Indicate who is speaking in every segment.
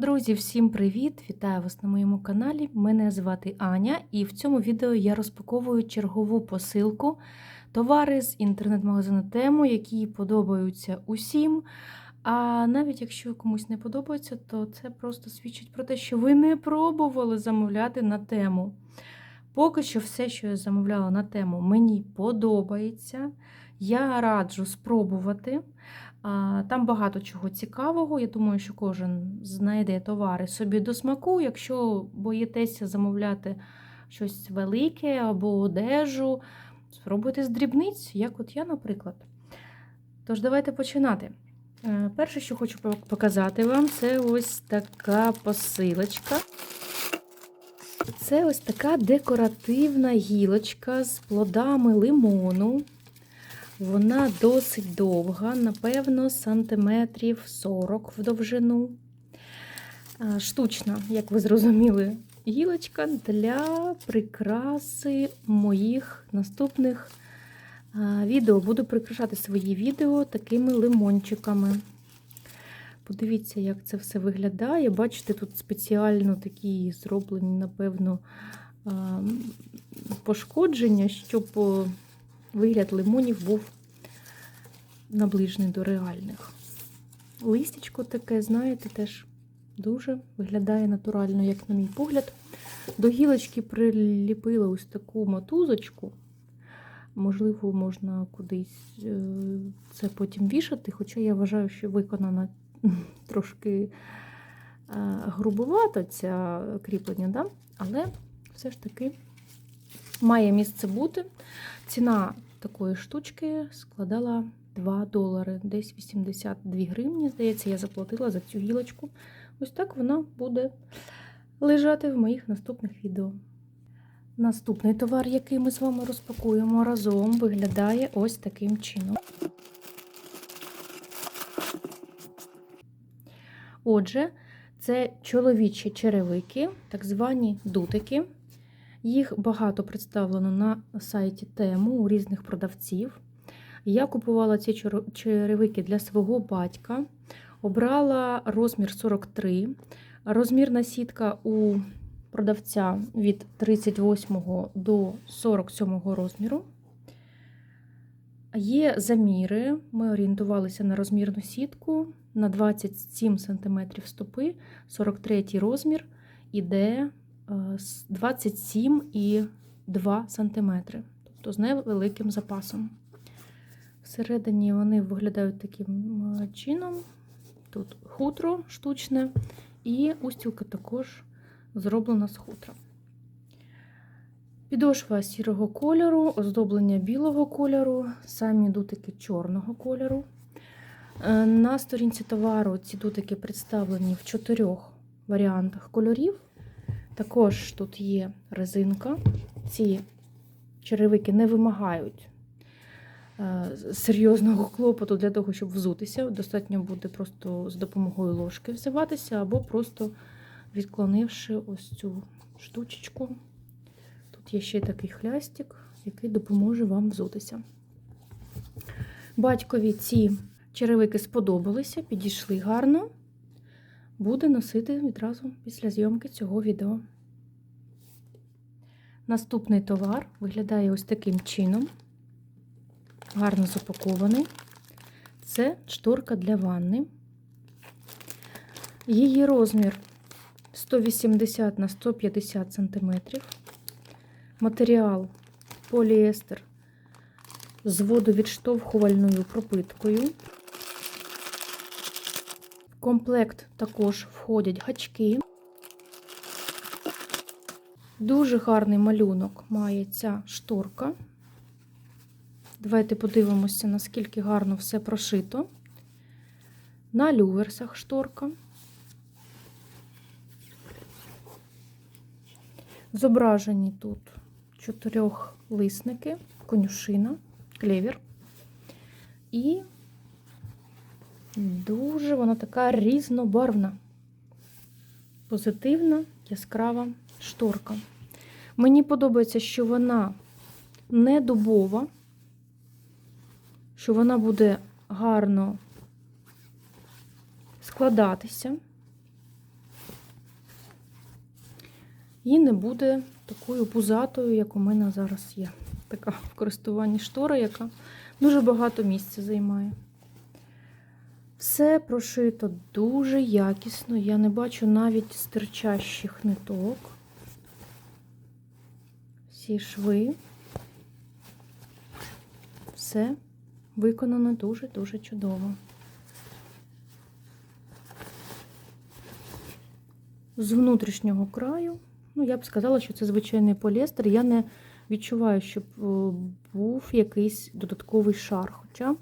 Speaker 1: Друзі, всім привіт! Вітаю вас на моєму каналі. Мене звати Аня, і в цьому відео я розпаковую чергову посилку товари з інтернет-магазину Тему, які подобаються усім. А навіть якщо комусь не подобається, то це просто свідчить про те, що ви не пробували замовляти на тему. Поки що все, що я замовляла на тему, мені подобається. Я раджу спробувати. Там багато чого цікавого. Я думаю, що кожен знайде товари собі до смаку. Якщо боїтеся замовляти щось велике або одежу, спробуйте з дрібниць, як от я, наприклад. Тож, давайте починати. Е, Перше, що хочу показати вам, це ось така посилочка. Це ось така декоративна гілочка з плодами лимону. Вона досить довга, напевно, сантиметрів 40 в довжину. Штучна, як ви зрозуміли, гілочка для прикраси моїх наступних відео. Буду прикрашати свої відео такими лимончиками. Подивіться, як це все виглядає. Бачите, тут спеціально такі зроблені, напевно, пошкодження, щоб вигляд лимонів був наближений до реальних. Листячко таке, знаєте, теж дуже виглядає натурально, як на мій погляд. До гілочки приліпила ось таку мотузочку. Можливо, можна кудись це потім вішати, хоча я вважаю, що виконана трошки грубувато ця кріплення, да? але все ж таки має місце бути. Ціна такої штучки складала 2 долари, десь 82 гривні, здається, я заплатила за цю гілочку. Ось так вона буде лежати в моїх наступних відео. Наступний товар, який ми з вами розпакуємо разом, виглядає ось таким чином. Отже, це чоловічі черевики, так звані дутики. Їх багато представлено на сайті тему у різних продавців. Я купувала ці черевики для свого батька, обрала розмір 43, розмірна сітка у продавця від 38 до 47 розміру. Є заміри, ми орієнтувалися на розмірну сітку на 27 см стопи, 43 розмір іде 27,2 см, тобто з невеликим запасом. Всередині вони виглядають таким чином. Тут хутро штучне, і устілка також зроблена з хутра. Підошва сірого кольору, оздоблення білого кольору, самі дутики чорного кольору. Е, на сторінці товару ці дутики представлені в чотирьох варіантах кольорів. Також тут є резинка. Ці черевики не вимагають е, серйозного клопоту для того, щоб взутися. Достатньо буде просто з допомогою ложки взиватися, або просто відклонивши ось цю штучечку. Тут є ще такий хлястик, який допоможе вам взутися. Батькові ці черевики сподобалися, підійшли гарно буде носити відразу після зйомки цього відео. Наступний товар виглядає ось таким чином, гарно запакований. Це шторка для ванни. Її розмір 180 на 150 см. Матеріал поліестер з водовідштовхувальною пропиткою комплект також входять гачки. Дуже гарний малюнок має ця шторка. Давайте подивимося, наскільки гарно все прошито. На люверсах шторка. Зображені тут чотирьохлисники, конюшина, клевір і Дуже вона така різнобарвна, позитивна, яскрава шторка. Мені подобається, що вона не дубова, що вона буде гарно складатися. і не буде такою пузатою, як у мене зараз є. Така в користуванні штора, яка дуже багато місця займає. Все прошито дуже якісно. Я не бачу навіть стирчащих ниток. Всі шви. Все виконано дуже-дуже чудово. З внутрішнього краю, ну, я б сказала, що це звичайний поліестер. Я не відчуваю, щоб е, був якийсь додатковий шар. Хоча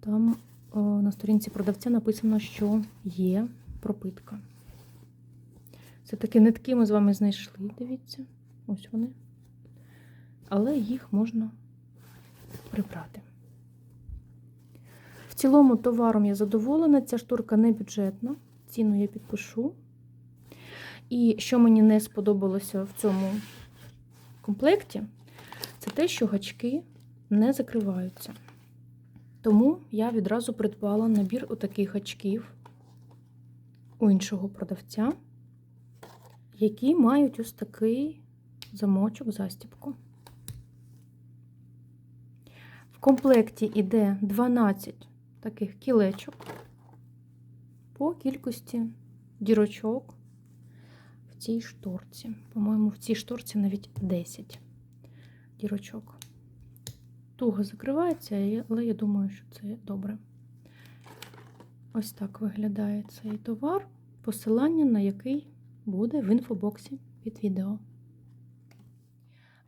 Speaker 1: там на сторінці продавця написано, що є пропитка. Це такі нитки ми з вами знайшли, дивіться, ось вони. Але їх можна прибрати. В цілому товаром я задоволена, ця шторка не бюджетна, ціну я підпишу. І що мені не сподобалося в цьому комплекті, це те, що гачки не закриваються. Тому я відразу придбала набір отаких гачків у іншого продавця, які мають ось такий замочок, застібку. В комплекті йде 12 таких кілечок по кількості дірочок в цій шторці. По-моєму, в цій шторці навіть 10 дірочок. Туго закривається, але я думаю, що це добре. Ось так виглядає цей товар, посилання на який буде в інфобоксі під відео.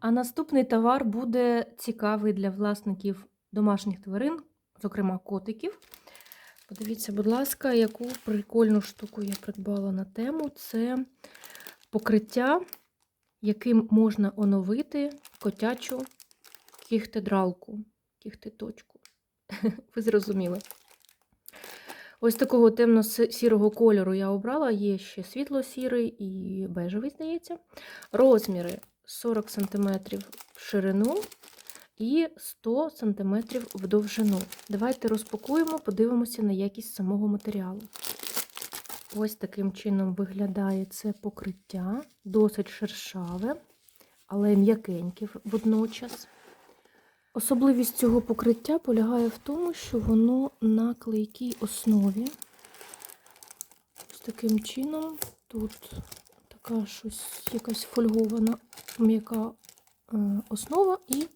Speaker 1: А наступний товар буде цікавий для власників домашніх тварин, зокрема котиків. Подивіться, будь ласка, яку прикольну штуку я придбала на тему. Це покриття, яким можна оновити котячу кіхтедралку, кіхтеточку. Ви зрозуміли. Ось такого темно-сірого кольору я обрала. Є ще світло-сірий і бежевий, здається. Розміри 40 см в ширину і 100 см в довжину. Давайте розпакуємо, подивимося на якість самого матеріалу. Ось таким чином виглядає це покриття, досить шершаве, але м'якеньке водночас. Особливість цього покриття полягає в тому, що воно на клейкій основі. Ось таким чином тут така щось, якась фольгована м'яка е, основа, і,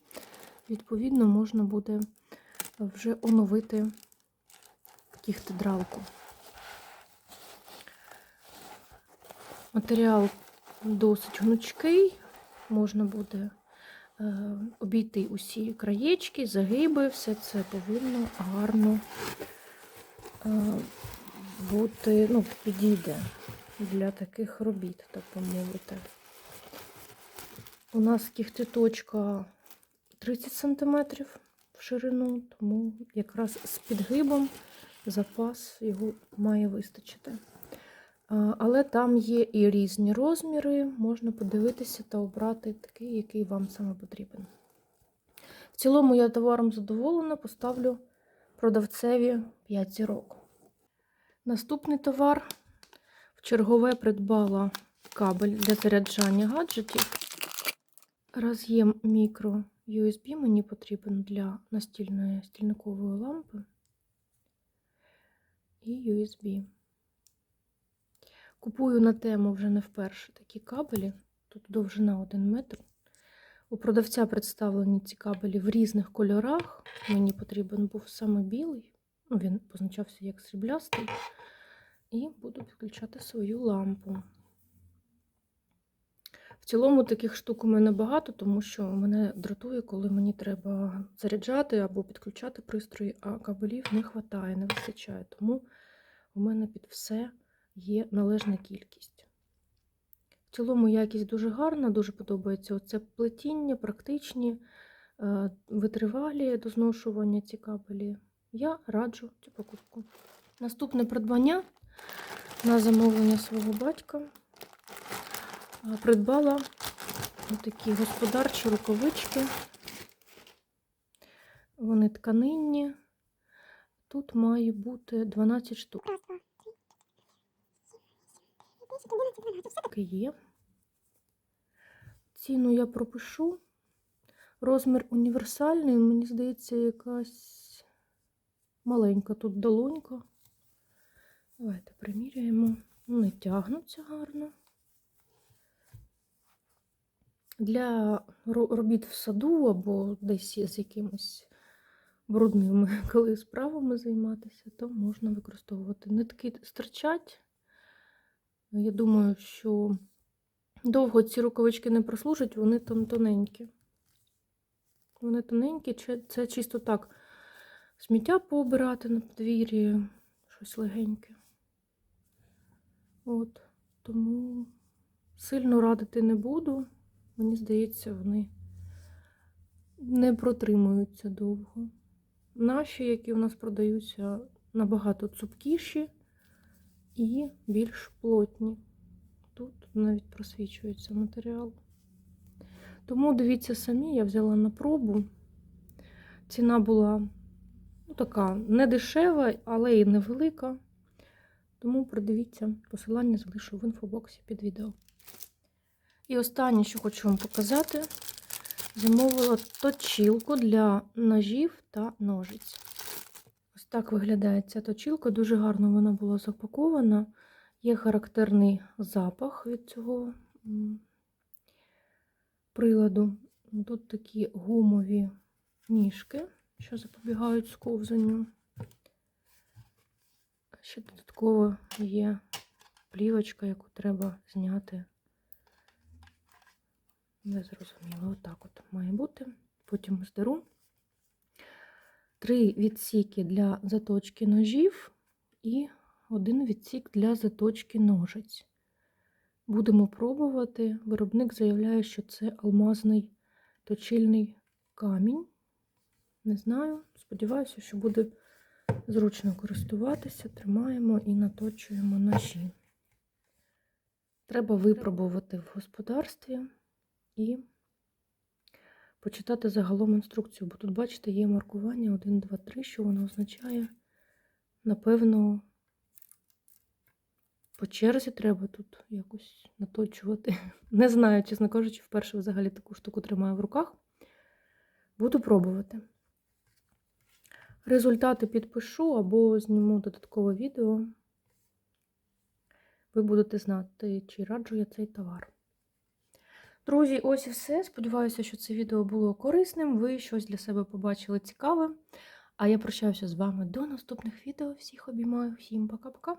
Speaker 1: відповідно, можна буде вже оновити кіхтедралку. Матеріал досить гнучкий, можна буде е, обійти усі краєчки, загиби, все це повинно гарно е, бути, ну, підійде для таких робіт, так би мовити. У нас кіхтиточка 30 см в ширину, тому якраз з підгибом запас його має вистачити. Але там є і різні розміри, можна подивитися та обрати такий, який вам саме потрібен. В цілому я товаром задоволена, поставлю продавцеві 5 зірок. Наступний товар в чергове придбала кабель для заряджання гаджетів. Роз'єм мікро USB мені потрібен для настільної стільникової лампи і USB. Купую на тему вже не вперше такі кабелі. Тут довжина 1 метр. У продавця представлені ці кабелі в різних кольорах. Мені потрібен був саме білий, ну, він позначався як сріблястий. І буду підключати свою лампу. В цілому таких штук у мене багато, тому що мене дратує, коли мені треба заряджати або підключати пристрої, а кабелів не вистачає, не вистачає. Тому у мене під все є належна кількість. В цілому якість дуже гарна, дуже подобається оце плетіння, практичні, е, витривалі до зношування ці кабелі. Я раджу цю покупку. Наступне придбання на замовлення свого батька е, придбала такі господарчі рукавички. Вони тканинні. Тут має бути 12 штук. Є. Ціну я пропишу. Розмір універсальний, мені здається, якась маленька тут долонька. Давайте приміряємо. Не тягнуться гарно. Для робіт в саду або десь з якимось брудними коли справами займатися, то можна використовувати. Нитки стирчать. Я думаю, що довго ці рукавички не прослужать, вони там тоненькі. Вони тоненькі, це чисто так. Сміття пообирати на подвір'ї, щось легеньке. От, тому сильно радити не буду. Мені здається, вони не протримуються довго. Наші, які у нас продаються, набагато цупкіші і більш плотні. Тут навіть просвічується матеріал. Тому дивіться самі, я взяла на пробу. Ціна була ну, така не дешева, але і невелика. Тому придивіться, посилання залишу в інфобоксі під відео. І останнє, що хочу вам показати, замовила точілку для ножів та ножиць. Так виглядає ця точілка. Дуже гарно вона була запакована. Є характерний запах від цього приладу. Тут такі гумові ніжки, що запобігають сковзанню. Ще додатково є плівочка, яку треба зняти. Незрозуміло, отак от має бути. Потім здеру. Три відсіки для заточки ножів і один відсік для заточки ножиць. Будемо пробувати. Виробник заявляє, що це алмазний точильний камінь. Не знаю, сподіваюся, що буде зручно користуватися. Тримаємо і наточуємо ножі. Треба випробувати в господарстві і почитати загалом інструкцію, бо тут, бачите, є маркування 1, 2, 3, що воно означає. Напевно, по черзі треба тут якось наточувати. Не знаю, чесно кажучи, вперше взагалі таку штуку тримаю в руках. Буду пробувати. Результати підпишу або зніму додаткове відео. Ви будете знати, чи раджу я цей товар. Друзі, ось і все. Сподіваюся, що це відео було корисним. Ви щось для себе побачили цікаве. А я прощаюся з вами до наступних відео. Всіх обіймаю, всім пока-пока.